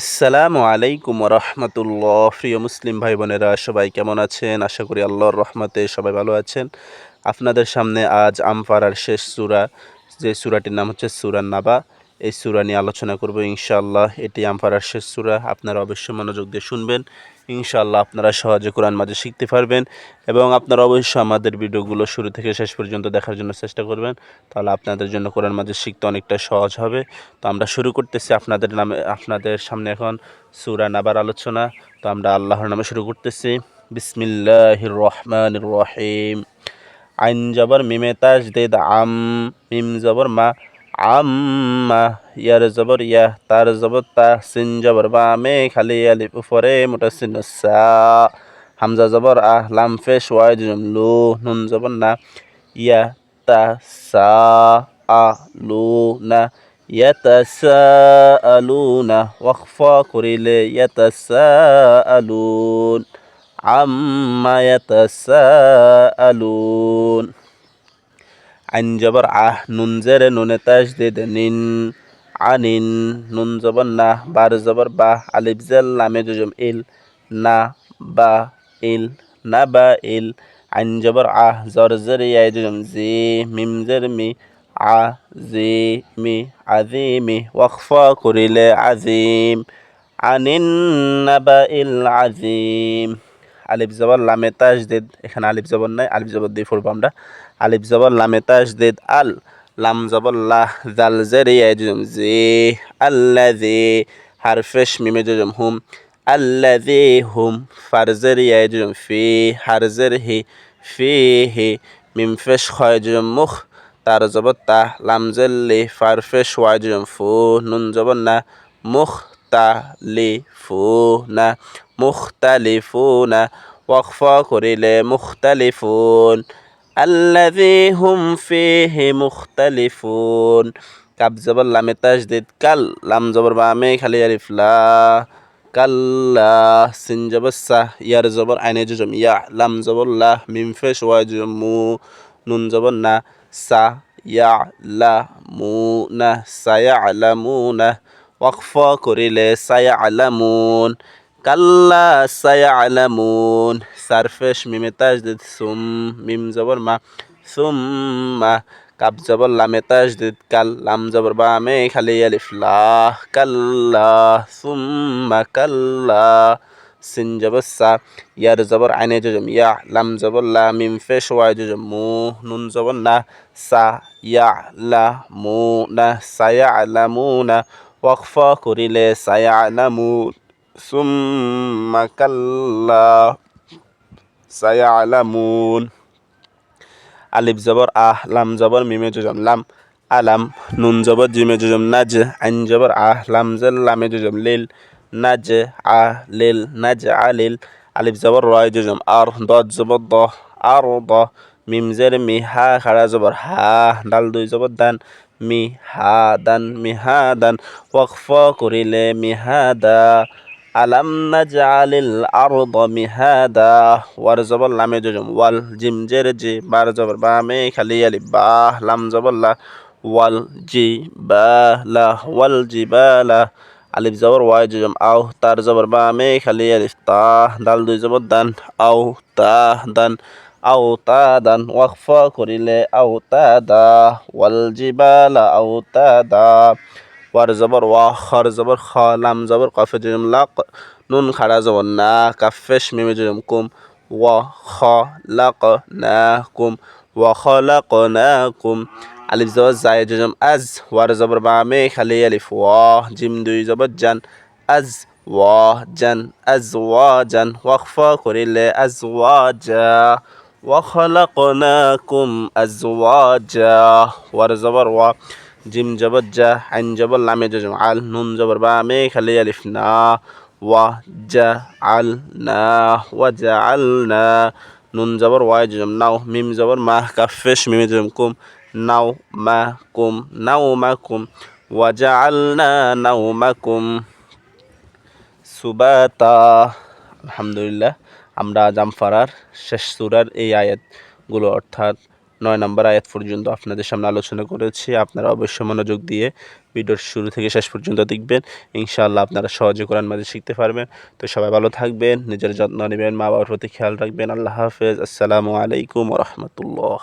আসসালামু আলাইকুম রহমতুল্লাহ প্রিয় মুসলিম ভাই বোনেরা সবাই কেমন আছেন? আশা করি আল্লাহর রহমতে সবাই ভালো আছেন। আপনাদের সামনে আজ আমফারার শেষ সুরা, যে সুরাটির নাম হচ্ছে সুরা নাবা। এই সুরা নিয়ে আলোচনা করব ইনশাআল্লাহ। এটি আমফারার শেষ সুরা। আপনারা অবশ্যই মনোযোগ দিয়ে শুনবেন। ইনশাআল্লাহ আপনারা সহজে কোরআন মাঝে শিখতে পারবেন এবং আপনারা অবশ্যই আমাদের ভিডিওগুলো শুরু থেকে শেষ পর্যন্ত দেখার জন্য চেষ্টা করবেন। তাহলে আপনাদের জন্য কোরআন মাঝে শিখতে অনেকটা সহজ হবে। তো আমরা শুরু করতেছি আপনাদের নামে, আপনাদের সামনে এখন সুরা নাবার আলোচনা। তো আমরা আল্লাহর নামে শুরু করতেছি। বিসমিল্লাহির রহমান রহিম। আইন জবর মিমে তাজদিদ আম, মিম জবর মা আম্মা, ইয়ার জবর ইয়া, তার জবর তা, সিন জবর বা, মে খালি আলিফ উপরে, মোটা সিন হামজা জবর, আহ, লাম ফেশ ওয়াই লু, নুন জবর না, ইয়া, তা, সা, আ, লু, না ইয়াতাসাআলুনা ওয়াকফা করিলে ইয়াতাসাআলুন আম্মা ইয়াতাসাআলুন আইন জবর আহ, নুন জেরে নুনে তাজদিদ নিন। আনিন নুন জবর না, বার জবর বা, আলিফ জেল লামে জুজুম ইল, না বা ইল, না বা ইল। আইন জবর আহ, জর জের ইয়াই জুজুম জি, মিম জের মি, আ জি মি আজিমি ওয়াকফা করিলে আজিম। আনিন নাবা ইল, আজিম। আলিফ জবর লামে তাজদিদ, এখানে আলিফ জবর নাই, আলিফ জবর দিয়ে পড়ব আমরা। আলিফ জবর লামে তাজদিদ, আল, লাম জবর লাহ, জাল, জের ইয়াজুম জি আল্লাজি হারফেশ মিমে জুজুম হুম। আল্লাজি হুম ফারজের ইয়াজুম ফি হারজের হি ফি, হি, মিম, ফেশ খয় জুজুম মুখ, তার জবর তা লাম, জেল্লি ফারফেশ ওয়াই জুজুম ফু, নুন জবর না, মুখ মুখতালিফুনা মুখতালিফুনা ওয়াকফা করিলে মুখতালিফুন আল্লাযী হুম ফীহি মুখতালিফুন কাব জবর লামে তাজদিদ কাল লাম জবর বামে খালি আলিফ লা কাল্লা সিন জবর সা ইয়ার জবর আইনে জুজম ইয়া লাম জবর লা মিম ফেশ ওয়া জুজম মু নুন জবর না সা ইয়া লা মু না সায়া আলামুনা ওয়াকফা করিলে সায়া আলামুন কাল্লা সায়া আলামুন সারফেশ মিমে তাজদিদ, সুম মিম জবর মা সুম্মা কাব জবর লামে তাজদিদ, কাল লাম জবর বা মে খালি আলিফ লা কাল্লা সুম্মা কাল্লা সিন জবর সা, ইয়ার জবর আইনে জজম ইয়া, লাম জবর লা মিম ফেশ ওয়াই জজম মু, নুন জবর না, সা, ইয়া, লা, মু, না সায়া আলামুনা ওয়াকফা করিলে সায়ালামুন সুম্মা কাল্লা, সায়ালামুন। আলিফ জবর আহ, লাম জবর মিমে জুজম, লাম, আলাম, নুন জবর জিমে জুজম, নাজ, আইন জবর আহ, লাম জল, লামে জুজম, লিল, নাজ, আহ, লিল, নাজ আলিল আলিফ জবর রয় জুজম, আর দদ জবর দ, আর, দ, মিম জের মি, হা, খাড়া জবর হা, ডাল দুই জবর দান মিহাদান মিহাদান, ওয়াকফ করিলে মিহাদা। আলাম নাজআলিল আরদ মিহাদা। ওয়ার জবর লামে জজম, ওয়াল জিম জের জি, বার জবর বামে খালি আলিফ বাহ লাম জবর লা, ওয়াল জি বালা ওয়াল জিবালা আলিফ জবর ওয়াই জজম, আও তার জবর বামে খালি আলিফ তা, দাল দুই জবর দান, আও তা দান أوتادا وخفا إلي أوتادا والجبال أوتادا. ور زبر وا زبر خالم زبر قف جرم لق نون خرا زبر نا كفش ميم جرم كم وخلقناكم وخلقناكم. ألف زبر زاي جرم أز ور زبر بامي خلي ألف واه جيم دوي زبر جن أز واه جن أزواجا وخفا أز أزواجا জান আজ ওয়া জান আজ ওয়া জান ওয়াকফা করিলে আজ ওয়া জা وخلقناكم أزواجا ورزبر و জিম জবর জা আইন জবর লামে জজম আল নুন জবর বা মে খালি আলিফ না ওয়া জা আল না ওয়া জা আল না নুন জবর ওয়াই জজম নাও মিম জবর মা কাফেশ মিমে জজম কুম নাও মা কুম নাও মা কুম ওয়া জা আল না নাও মা কুম সুবাতা আলহামদুলিল্লাহ আমরা জামফারার শেষ সুরার এই আয়াতগুলো, অর্থাৎ নয় নম্বর আয়াত পর্যন্ত আপনাদের সামনে আলোচনা করেছি। আপনারা অবশ্যই মনোযোগ দিয়ে ভিডিওর শুরু থেকে শেষ পর্যন্ত দেখবেন। ইনশাআল্লাহ আপনারা সহজে কোরআন মাঝে শিখতে পারবেন। তো সবাই ভালো থাকবেন, নিজের যত্ন নেবেন মা বাবার প্রতি খেয়াল রাখবেন। আল্লাহ হাফেজ। আসসালামু আলাইকুম রহমতুল্লাহ।